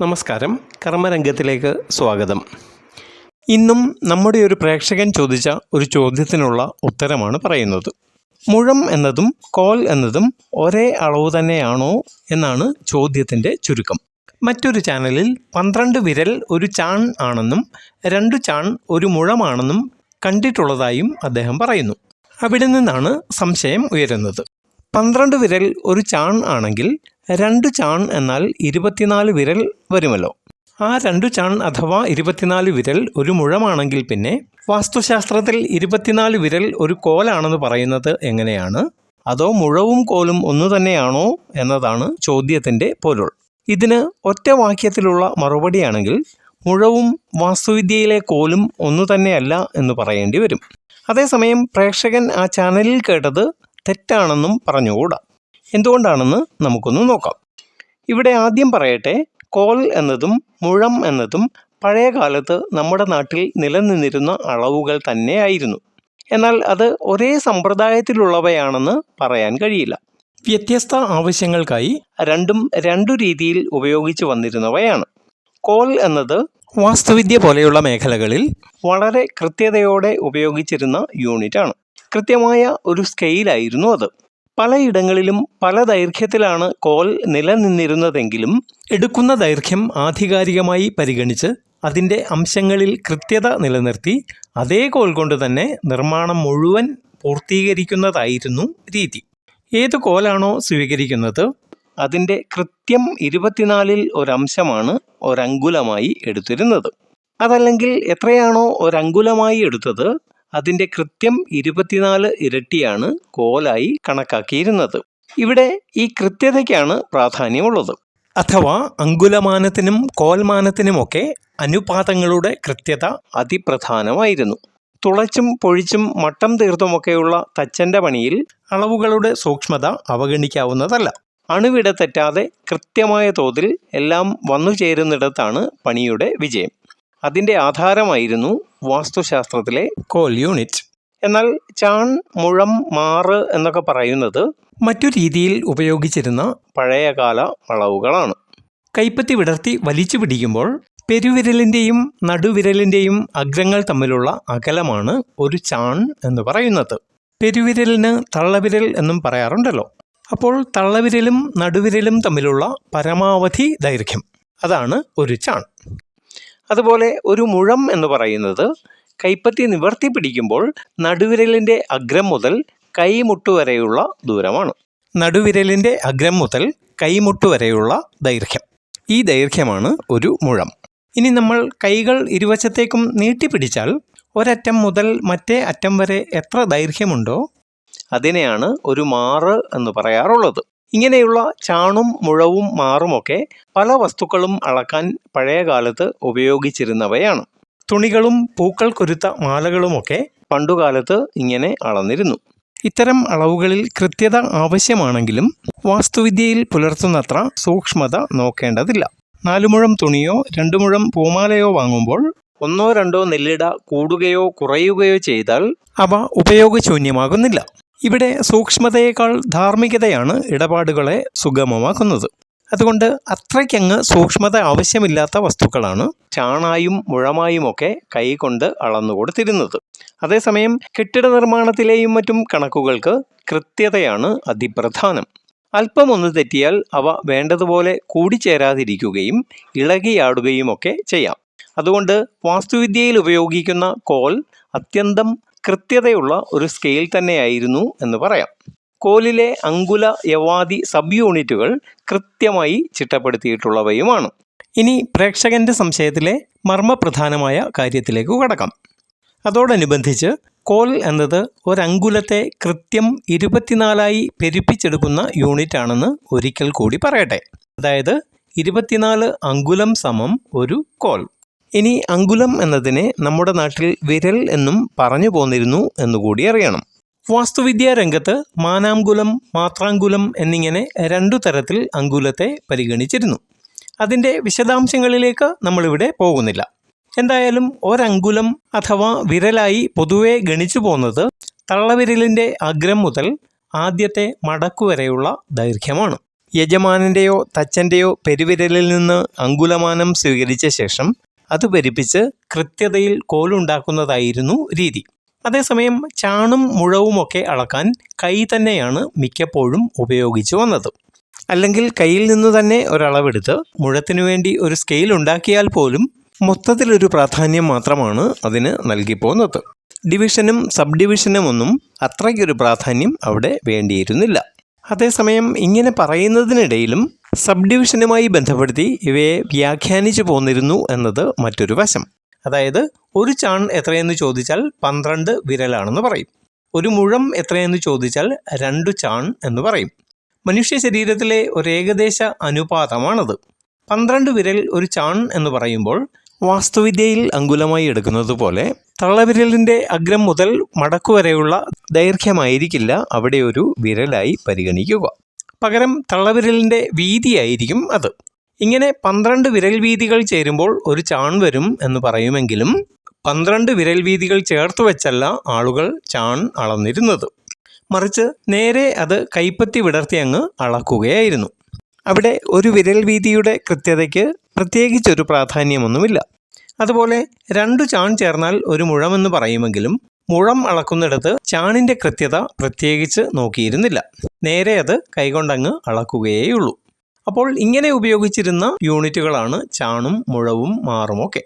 നമസ്കാരം. കർമ്മരംഗത്തിലേക്ക് സ്വാഗതം. ഇന്നും നമ്മുടെ ഒരു പ്രേക്ഷകൻ ചോദിച്ച ഒരു ചോദ്യത്തിനുള്ള ഉത്തരമാണ് പറയുന്നത്. മുഴം എന്നതും കോൽ എന്നതും ഒരേ അളവ് തന്നെയാണോ എന്നാണ് ചോദ്യത്തിന്റെ ചുരുക്കം. മറ്റൊരു ചാനലിൽ പന്ത്രണ്ട് വിരൽ ഒരു ചാൺ ആണെന്നും രണ്ടു ചാൺ ഒരു മുഴമാണെന്നും കണ്ടിട്ടുള്ളതായും അദ്ദേഹം പറയുന്നു. അവിടെ നിന്നാണ് സംശയം ഉയരുന്നത്. പന്ത്രണ്ട് വിരൽ ഒരു ചാൺ ആണെങ്കിൽ രണ്ട് ചാൺ എന്നാൽ ഇരുപത്തിനാല് വിരൽ വരുമല്ലോ. ആ രണ്ടു ചാൺ അഥവാ ഇരുപത്തിനാല് വിരൽ ഒരു മുഴമാണെങ്കിൽ പിന്നെ വാസ്തുശാസ്ത്രത്തിൽ ഇരുപത്തിനാല് വിരൽ ഒരു കോലാണെന്ന് പറയുന്നത് എങ്ങനെയാണ്? അതോ മുഴവും കോലും ഒന്നു തന്നെയാണോ എന്നതാണ് ചോദ്യത്തിന്റെ പൊരുൾ. ഇതിന് ഒറ്റ വാക്യത്തിലുള്ള മറുപടിയാണെങ്കിൽ മുഴവും വാസ്തുവിദ്യയിലെ കോലും ഒന്നു തന്നെയല്ല എന്ന് പറയേണ്ടി വരും. അതേസമയം പ്രേക്ഷകൻ ആ ചാനലിൽ കേട്ടത് തെറ്റാണെന്നും പറഞ്ഞുകൂടാ. എന്തുകൊണ്ടാണെന്ന് നമുക്കൊന്ന് നോക്കാം. ഇവിടെ ആദ്യം പറയട്ടെ കോൽ എന്നതും മുഴം എന്നതും പഴയ കാലത്ത് നമ്മുടെ നാട്ടിൽ നിലനിന്നിരുന്ന അളവുകൾ തന്നെയായിരുന്നു. എന്നാൽ അത് ഒരേ സമ്പ്രദായത്തിലുള്ളവയാണെന്ന് പറയാൻ കഴിയില്ല. വ്യത്യസ്ത ആവശ്യങ്ങൾക്കായി രണ്ടും രണ്ടു രീതിയിൽ ഉപയോഗിച്ചു വന്നിരുന്നവയാണ്. കോൽ എന്നത് വാസ്തുവിദ്യ പോലെയുള്ള മേഖലകളിൽ വളരെ കൃത്യതയോടെ ഉപയോഗിച്ചിരുന്ന യൂണിറ്റാണ്. കൃത്യമായ ഒരു സ്കെയിലായിരുന്നു അത്. പലയിടങ്ങളിലും പല ദൈർഘ്യത്തിലാണ് കോൽ നിലനിന്നിരുന്നതെങ്കിലും എടുക്കുന്ന ദൈർഘ്യം ആധികാരികമായി പരിഗണിച്ച് അതിന്റെ അംശങ്ങളിൽ കൃത്യത നിലനിർത്തി അതേ കോൽ കൊണ്ട് തന്നെ നിർമ്മാണം മുഴുവൻ പൂർത്തീകരിക്കുന്നതായിരുന്നു രീതി. ഏത് കോലാണോ സ്വീകരിക്കുന്നത്? അതിന്റെ കൃത്യം ഇരുപത്തിനാലിൽ ഒരംശമാണ് ഒരങ്കുലമായി എടുത്തിരുന്നത്. അതല്ലെങ്കിൽ എത്രയാണോ ഒരങ്കുലമായി എടുത്തത്? അതിന്റെ കൃത്യം ഇരുപത്തിനാല് ഇരട്ടിയാണ് കോലായി കണക്കാക്കിയിരുന്നത്. ഇവിടെ ഈ കൃത്യതയ്ക്കാണ് പ്രാധാന്യമുള്ളത്. അഥവാ അങ്കുലമാനത്തിനും കോൽമാനത്തിനുമൊക്കെ അനുപാതങ്ങളുടെ കൃത്യത അതിപ്രധാനമായിരുന്നു. തുളച്ചും പൊഴിച്ചും മട്ടം തീർത്തുമൊക്കെയുള്ള തച്ചന്റെ പണിയിൽ അളവുകളുടെ സൂക്ഷ്മത അവഗണിക്കാവുന്നതല്ല. അണുവിട തെറ്റാതെ കൃത്യമായ തോതിൽ എല്ലാം വന്നു ചേരുന്നിടത്താണ് പണിയുടെ വിജയം. അതിന്റെ ആധാരമായിരുന്നു വാസ്തുശാസ്ത്രത്തിലെ കോൾ യൂണിറ്റ് എന്നാൽ ചാൺ മുഴം മാറ് എന്നൊക്കെ പറയുന്നത് മറ്റു രീതിയിൽ ഉപയോഗിച്ചിരുന്ന പഴയകാല അളവുകളാണ് കൈപ്പത്തി വിടർത്തി വലിച്ചു പിടിക്കുമ്പോൾ പെരുവിരലിന്റെയും നടുവിരലിന്റെയും അഗ്രങ്ങൾ തമ്മിലുള്ള അകലമാണ് ഒരു ചാൺ എന്ന് പറയുന്നത്. പെരുവിരലിന് തള്ളവിരൽ എന്നും പറയാറുണ്ടല്ലോ. അപ്പോൾ തള്ളവിരലും നടുവിരലും തമ്മിലുള്ള പരമാവധി ദൈർഘ്യം. അതാണ് ഒരു ചാൺ. അതുപോലെ ഒരു മുഴം എന്ന് പറയുന്നത് കൈപ്പത്തി നിവർത്തി പിടിക്കുമ്പോൾ നടുവിരലിന്റെ അഗ്രം മുതൽ കൈമുട്ട് വരെയുള്ള ദൂരമാണ്. നടുവിരലിന്റെ അഗ്രം മുതൽ കൈമുട്ട് വരെയുള്ള ദൈർഘ്യം. ഈ ദൈർഘ്യമാണ് ഒരു മുഴം. ഇനി നമ്മൾ കൈകൾ ഇരുവശത്തേക്കും നീട്ടിപ്പിടിച്ചാൽ ഒരറ്റം മുതൽ മറ്റേ അറ്റം വരെ എത്ര ദൈർഘ്യമുണ്ടോ? അതിനെയാണ് ഒരു മാറ് എന്ന് പറയാറുള്ളത്. ഇങ്ങനെയുള്ള ചാണും മുഴവും മാറുമൊക്കെ പല വസ്തുക്കളും അളക്കാൻ പഴയകാലത്ത് ഉപയോഗിച്ചിരുന്നവയാണ്. തുണികളും പൂക്കൾ കൊരുത്ത മാലകളുമൊക്കെ പണ്ടുകാലത്ത് ഇങ്ങനെ അളന്നിരുന്നു. ഇത്തരം അളവുകളിൽ കൃത്യത ആവശ്യമാണെങ്കിലും വാസ്തുവിദ്യയിൽ പുലർത്തുന്നത്ര സൂക്ഷ്മത നോക്കേണ്ടതില്ല. നാലുമുഴം തുണിയോ രണ്ടു മുഴം പൂമാലയോ വാങ്ങുമ്പോൾ ഒന്നോ രണ്ടോ നെല്ലിട കൂടുകയോ കുറയുകയോ ചെയ്താൽ അവ ഉപയോഗശൂന്യമാകുന്നില്ല. ഇവിടെ സൂക്ഷ്മതയേക്കാൾ ധാർമ്മികതയാണ് ഇടപാടുകളെ സുഗമമാക്കുന്നത്. അതുകൊണ്ട് അത്രയ്ക്കങ്ങ് സൂക്ഷ്മത ആവശ്യമില്ലാത്ത വസ്തുക്കളാണ് ചാണായും മുഴമായുമൊക്കെ കൈകൊണ്ട് അളന്നു കൊടുത്തിരുന്നത് അതേസമയം കെട്ടിട നിർമ്മാണത്തിലെയും മറ്റും കണക്കുകൾക്ക് കൃത്യതയാണ് അതിപ്രധാനം. അല്പമൊന്ന് തെറ്റിയാൽ അവ വേണ്ടതുപോലെ കൂടിച്ചേരാതിരിക്കുകയും ഇളകിയാടുകയുമൊക്കെ ചെയ്യാം. അതുകൊണ്ട് വാസ്തുവിദ്യയിൽ ഉപയോഗിക്കുന്ന കോൽ അത്യന്തം കൃത്യതയുള്ള ഒരു സ്കെയിൽ തന്നെയായിരുന്നു എന്ന് പറയാം. കോലിലെ അങ്കുല യവാദി സബ് യൂണിറ്റുകൾ കൃത്യമായി ചിട്ടപ്പെടുത്തിയിട്ടുള്ളവയുമാണ്. ഇനി പ്രേക്ഷകന്റെ സംശയത്തിലെ മർമ്മപ്രധാനമായ കാര്യത്തിലേക്ക് കടക്കാം. അതോടനുബന്ധിച്ച് കോൽ എന്നത് ഒരങ്കുലത്തെ കൃത്യം ഇരുപത്തിനാലായി പെരുപ്പിച്ചെടുക്കുന്ന യൂണിറ്റ് ആണെന്ന് ഒരിക്കൽ കൂടി പറയട്ടെ. അതായത് ഇരുപത്തിനാല് അങ്കുലം സമം ഒരു കോൽ. ഇനി അങ്കുലം എന്നതിനെ നമ്മുടെ നാട്ടിൽ വിരൽ എന്നും പറഞ്ഞു പോന്നിരുന്നു എന്നുകൂടി അറിയണം. വാസ്തുവിദ്യാ രംഗത്ത് മാനാങ്കുലം മാത്രാങ്കുലം എന്നിങ്ങനെ രണ്ടു തരത്തിൽ അങ്കുലത്തെ പരിഗണിച്ചിരുന്നു. അതിന്റെ വിശദാംശങ്ങളിലേക്ക് നമ്മളിവിടെ പോകുന്നില്ല. എന്തായാലും ഒരങ്കുലം അഥവാ വിരലായി പൊതുവെ ഗണിച്ചു പോകുന്നത് തള്ളവിരലിന്റെ അഗ്രം മുതൽ ആദ്യത്തെ മടക്കുവരെയുള്ള ദൈർഘ്യമാണ്. യജമാനന്റെയോ തച്ചന്റെയോ പെരുവിരലിൽ നിന്ന് അങ്കുലമാനം സ്വീകരിച്ച ശേഷം അത് പെരുപ്പിച്ച് കൃത്യതയിൽ കോലുണ്ടാക്കുന്നതായിരുന്നു രീതി. അതേസമയം ചാണും മുഴവുമൊക്കെ അളക്കാൻ കൈ തന്നെയാണ് മിക്കപ്പോഴും ഉപയോഗിച്ചു വന്നത്. അല്ലെങ്കിൽ കയ്യിൽ നിന്ന് തന്നെ ഒരളവെടുത്ത് മുഴത്തിനു വേണ്ടി ഒരു സ്കെയിൽ ഉണ്ടാക്കിയാൽ പോലും മൊത്തത്തിലൊരു പ്രാധാന്യം മാത്രമാണ് അതിന് നൽകിപ്പോകുന്നത് ഡിവിഷനും സബ് ഡിവിഷനും ഒന്നും അത്രയ്ക്കൊരു പ്രാധാന്യം അവിടെ വേണ്ടിയിരുന്നില്ല. അതേസമയം ഇങ്ങനെ പറയുന്നതിനിടയിലും സബ് ഡിവിഷനുമായി ബന്ധപ്പെടുത്തി ഇവയെ വ്യാഖ്യാനിച്ചു പോന്നിരുന്നു എന്നത് മറ്റൊരു വശം. അതായത് ഒരു ചാൺ എത്രയെന്ന് ചോദിച്ചാൽ പന്ത്രണ്ട് വിരലാണെന്ന് പറയും. ഒരു മുഴം എത്രയെന്ന് ചോദിച്ചാൽ രണ്ടു ചാൺ എന്ന് പറയും. മനുഷ്യ ശരീരത്തിലെ ഒരു ഏകദേശ അനുപാതമാണത്. പന്ത്രണ്ട് വിരൽ ഒരു ചാൺ എന്ന് പറയുമ്പോൾ വാസ്തുവിദ്യയിൽ അങ്കുലമായി എടുക്കുന്നത് പോലെ തള്ളവിരലിന്റെ അഗ്രം മുതൽ മടക്കുവരെയുള്ള ദൈർഘ്യമായിരിക്കില്ല അവിടെ ഒരു വിരലായി പരിഗണിക്കുക. പകരം തള്ളവിരലിന്റെ വീതിയായിരിക്കും അത്. ഇങ്ങനെ പന്ത്രണ്ട് വിരൽ വീതികൾ ചേരുമ്പോൾ ഒരു ചാൺ വരും എന്ന് പറയുമെങ്കിലും പന്ത്രണ്ട് വിരൽ വീതികൾ ചേർത്ത് വെച്ചല്ല ആളുകൾ ചാൺ അളന്നിരുന്നത്. മറിച്ച് നേരെ അത് കൈപ്പത്തി വിടർത്തി അങ്ങ് അളക്കുകയായിരുന്നു. അവിടെ ഒരു വിരൽ വീതിയുടെ കൃത്യതയ്ക്ക് പ്രത്യേകിച്ചൊരു പ്രാധാന്യമൊന്നുമില്ല. അതുപോലെ രണ്ടു ചാൺ ചേർന്നാൽ ഒരു മുഴമെന്ന് പറയുമെങ്കിലും മുഴം അളക്കുന്നിടത്ത് ചാണിന്റെ കൃത്യത പ്രത്യേകിച്ച് നോക്കിയിരുന്നില്ല. നേരെ അത് കൈകൊണ്ടങ്ങ് അളക്കുകയേയുള്ളൂ. അപ്പോൾ ഇങ്ങനെ ഉപയോഗിച്ചിരുന്ന യൂണിറ്റുകളാണ് ചാണും മുഴവും മാറുമൊക്കെ.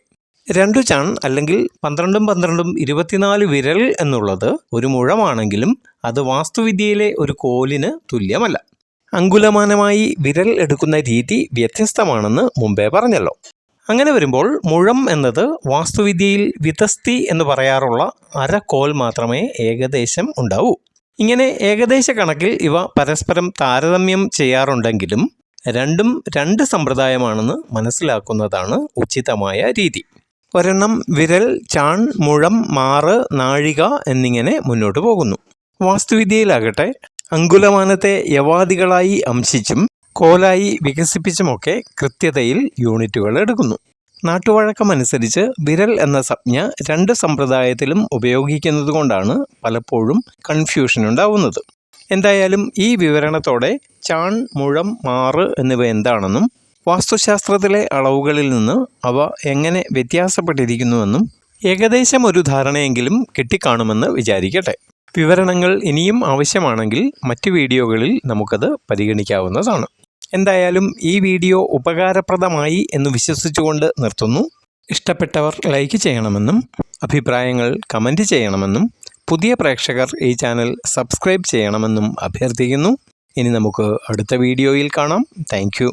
രണ്ടു ചാൺ അല്ലെങ്കിൽ പന്ത്രണ്ടും പന്ത്രണ്ടും ഇരുപത്തിനാല് വിരൽ എന്നുള്ളത് ഒരു മുഴമാണെങ്കിലും അത് വാസ്തുവിദ്യയിലെ ഒരു കോലിന് തുല്യമല്ല. അങ്കുലമാനമായി വിരൽ എടുക്കുന്ന രീതി വ്യത്യസ്തമാണെന്ന് മുമ്പേ പറഞ്ഞല്ലോ. അങ്ങനെ വരുമ്പോൾ മുഴം എന്നത് വാസ്തുവിദ്യയിൽ വിതസ്തി എന്ന് പറയാറുള്ള അരക്കോൽ മാത്രമേ ഏകദേശം ഉണ്ടാവൂ. ഇങ്ങനെ ഏകദേശ കണക്കിൽ ഇവ പരസ്പരം താരതമ്യം ചെയ്യാറുണ്ടെങ്കിലും രണ്ടും രണ്ട് സമ്പ്രദായമാണെന്ന് മനസ്സിലാക്കുന്നതാണ് ഉചിതമായ രീതി. ഒരെണ്ണം വിരൽ ചാൺ മുഴം മാറ് നാഴിക എന്നിങ്ങനെ മുന്നോട്ട് പോകുന്നു. വാസ്തുവിദ്യയിലാകട്ടെ അങ്കുലമാനത്തെ യവാദികളായി അംശിച്ചും കോലായി വികസിപ്പിച്ചുമൊക്കെ കൃത്യതയിൽ യൂണിറ്റുകൾ എടുക്കുന്നു. നാട്ടുവഴക്കമനുസരിച്ച് വിരൽ എന്ന സംജ്ഞ രണ്ട് സമ്പ്രദായത്തിലും ഉപയോഗിക്കുന്നത് കൊണ്ടാണ് പലപ്പോഴും കൺഫ്യൂഷൻ ഉണ്ടാവുന്നത് എന്തായാലും ഈ വിവരണത്തോടെ ചാൺ മുഴം മാറ് എന്നിവ എന്താണെന്നും വാസ്തുശാസ്ത്രത്തിലെ അളവുകളിൽ നിന്ന് അവ എങ്ങനെ വ്യത്യാസപ്പെട്ടിരിക്കുന്നുവെന്നും ഏകദേശം ഒരു ധാരണയെങ്കിലും കിട്ടിക്കാണുമെന്ന് വിചാരിക്കട്ടെ. വിവരണങ്ങൾ ഇനിയും ആവശ്യമാണെങ്കിൽ മറ്റു വീഡിയോകളിൽ നമുക്കത് പരിഗണിക്കാവുന്നതാണ്. എന്തായാലും ഈ വീഡിയോ ഉപകാരപ്രദമായി എന്ന് വിശ്വസിച്ചുകൊണ്ട് നിർത്തുന്നു. ഇഷ്ടപ്പെട്ടവർ ലൈക്ക് ചെയ്യണമെന്നും അഭിപ്രായങ്ങൾ കമന്റ് ചെയ്യണമെന്നും പുതിയ പ്രേക്ഷകർ ഈ ചാനൽ സബ്സ്ക്രൈബ് ചെയ്യണമെന്നും അഭ്യർത്ഥിക്കുന്നു. ഇനി നമുക്ക് അടുത്ത വീഡിയോയിൽ കാണാം. താങ്ക്